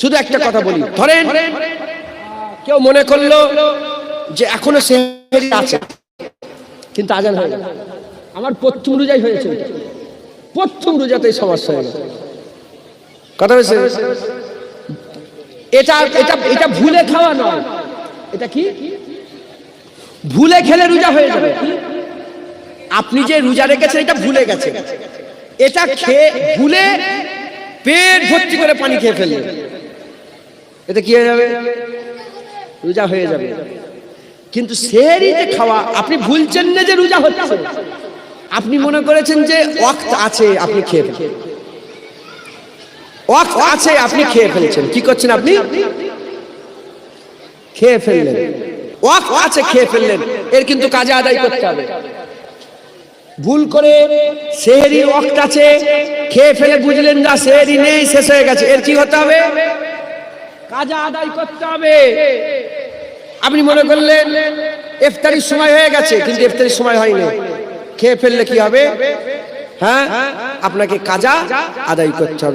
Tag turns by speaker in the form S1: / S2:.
S1: শুধু একটা কথা বলি। ধরেন কেউ মনে করল যে এখনও সেহেরি আছে কিন্তু আজান হয়ে আমার প্রথম রোজাই হয়েছে প্রথম রোজাতেই সমস্যা হয়ে কথা হয়েছে। এটা এটা এটা ভুলে খাওয়া নয়। এটা কি? ভুলে খেলে রোজা হয়ে যাবে। আপনি যে রোজা রেখেছেন এটা ভুলে গেছে। এটা খেয়ে ভুলে পেট ভর্তি করে পানি খেয়ে ফেললেন। এটা কি হয়ে যাবে? রোজা হয়ে যাবে। কিন্তু সেহরি যে খাওয়া, আপনি ভুলছেন না যে রোজা হচ্ছে। আপনি মনে করেছেন যে ওয়াক্ত আছে, আপনি খেয়ে ওয়াক্ত আছে, আপনি খেয়ে ফেলেছেন। কি করছেন আপনি? খেয়ে ফেললেন। ওয়াক্ত আছে, খেয়ে ফেললেন। এর কিন্তু কাজে আদায় করতে হবে। ভুল করে সেহেরি ওয়াক্ত আছে, খেয়ে ফেলে বুঝলেন না সেহেরি নেই, শেষ হয়ে গেছে। এর কি হতে হবে? কাজা আদায় করতে হবে। আপনি মনে করলেন, ইফতারির সময় হয়ে গেছে, কিন্তু ইফতারির সময় হয়নি। খেয়ে ফেললে কি হবে? হ্যাঁ? আপনাকে কাজা আদায় করতে হবে।